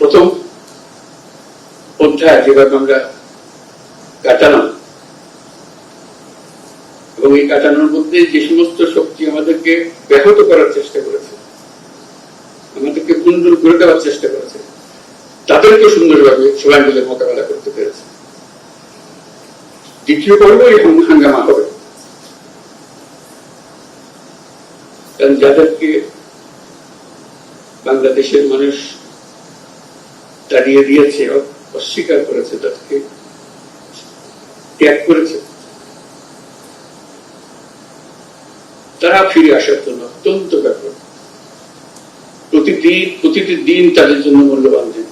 প্রথম অধ্যায় যেভাবে আমরা কাটালাম এবং এই কাটানোর মধ্যে যে সমস্ত শক্তি আমাদেরকে ব্যাহত করার চেষ্টা করেছে, আমাদেরকে পুনরুল করে দেওয়ার চেষ্টা করেছে, তাদেরকে সুন্দরভাবে সবাই মিলে মোকাবেলা করতে পেরেছে। দ্বিতীয় পর্ব এবং হাঙ্গামা হবে। কারণ যাদেরকে বাংলাদেশের মানুষ তাড়িয়ে দিয়েছে, অস্বীকার করেছে তাদেরকে, ত্যাগ করেছে। তারা ফিরে আসার জন্য অত্যন্ত ব্যাপক প্রতিদিন প্রতিটি দিন তাদের জন্য মূল্যবান দিন।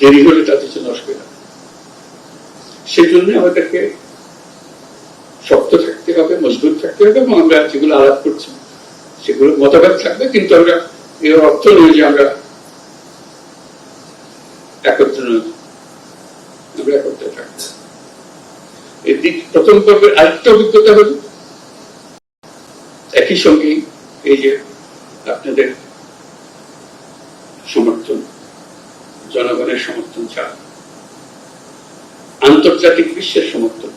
দেরি হলে তাদের জন্য অসুবিধা। সেই জন্য আমাদেরকে শক্ত থাকতে হবে, মজবুত থাকতে হবে এবং আমরা যেগুলো আলাপ করছি, সেগুলো মতভেদ থাকবে, কিন্তু আমরা এর অর্থ নয় যে আমরা একত্র নই আমরা একত্রে থাকব এই দিক প্রথম পর্বের আরেকটা অভিজ্ঞতা হল, একই সঙ্গে এই যে আপনাদের সমর্থন, জনগণের সমর্থন ছাড়া আন্তর্জাতিক বিশ্বের সমর্থন।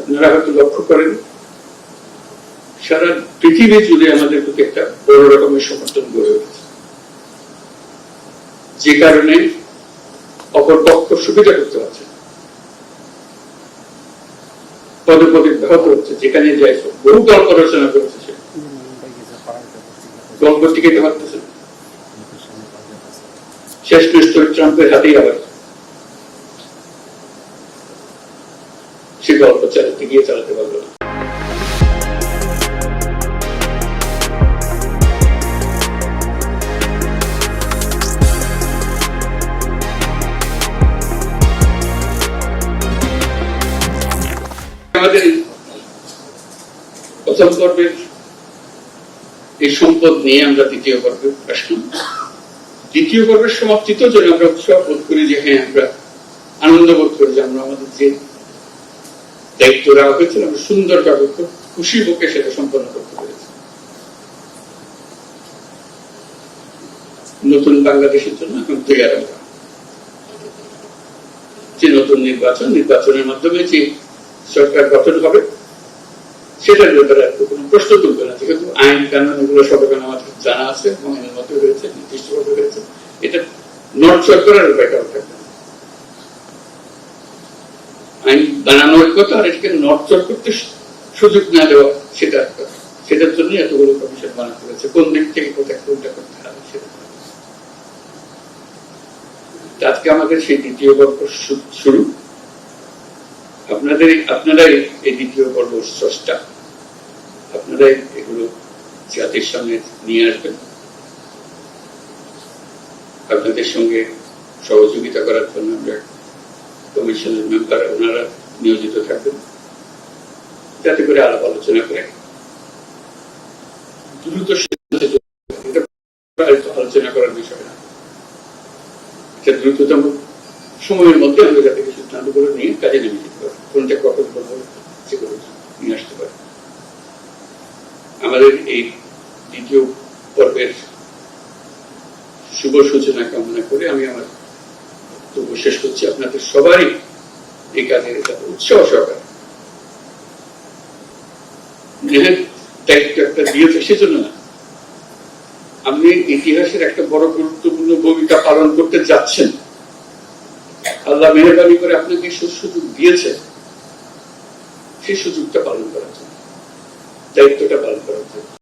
আপনারা হয়তো লক্ষ্য করেন সারা পৃথিবী জুড়ে আমাদের প্রতি একটা বড় রকমের সমর্থন গড়ে উঠেছে। যে কারণে অপর পক্ষ সুবিধা করতে পারছে। পদে পদে ব্যাহত হচ্ছে, যেখানে যাই বহু গল্প রচনা করেছে সে। গল্প টিকাইতে পারতেছে শেষ নিশ্চয় ট্রাম্পের হাতেই আবার সে গল্প চালাতে গিয়ে চালাতে পারল না। আমাদের প্রথম পর্বের এই সম্পদ নিয়ে আমরা দ্বিতীয় পর্বে আসলাম। দ্বিতীয় পর্বের সমাপ্তিতেও যেন আমরা উৎসাহ বোধ করি যে হ্যাঁ আমরা আনন্দ বোধ করি যে আমরা আমাদের যে দায়িত্ব দেওয়া হয়েছিল আমরা সুন্দরভাবে খুব খুশি বুকে সেটা সম্পন্ন করতে পেরেছি। নতুন বাংলাদেশের জন্য এখন তৈরি যে নতুন নির্বাচন, নির্বাচনের মাধ্যমে যে সরকার গঠন হবে, সেটার ব্যাপারে আর কোনো প্রশ্ন তুলবে না। যেহেতু আইন কানুন এগুলো সব এখানে আমাদের জানা আছে এবং এর মধ্যে রয়েছে, নির্দিষ্টভাবে রয়েছে, এটা নর্থ সরকারের ব্যাপার থাকবে। আইন বানানো এক কথা আর এটাকে নর্থর করতে সুযোগ না দেওয়া, সেটা। সেটার জন্য এতগুলো কমিশন বানাতে হয়েছে। কোন দিক থেকে কোথায় কোনটা করতে হবে সেটা আজকে আমাদের সেই দ্বিতীয় শু- শুরু। আপনাদের আপনারাই এই দ্বিতীয় পর্ব স্রষ্টা। আপনারাই এগুলো জাতির সামনে নিয়ে আসবেন। আপনাদের সঙ্গে সহযোগিতা করার জন্য আমরা কমিশনের মেম্বার ওনারা নিয়োজিত থাকবেন। যাতে করে আলাপ আলোচনা করে। দ্রুত আলোচনা করার বিষয় না। এটা দ্রুততম সময়ের মধ্যে আমরা যাতে সিদ্ধান্তগুলো নিয়ে কাজে নেমে যেতে পারি কোনটা কখন করব সেগুলো নিয়ে আসতে পারি। আমাদের এই দ্বিতীয় পর্বের শুভ সূচনা কামনা করে আমি আমার বক্তব্য শেষ করছি। আপনাদের সবারই এই কাজের উৎসাহ সহকারে। দায়িত্ব একটা দিয়েছে, সেজন্য না। আপনি ইতিহাসের একটা বড় গুরুত্বপূর্ণ ভূমিকা পালন করতে যাচ্ছেন। আল্লাহ মেহরবানি করে আপনাকে সুযোগ দিয়েছে। সুযোগটা পালন করার জন্য দায়িত্বটা পালন করার জন্য।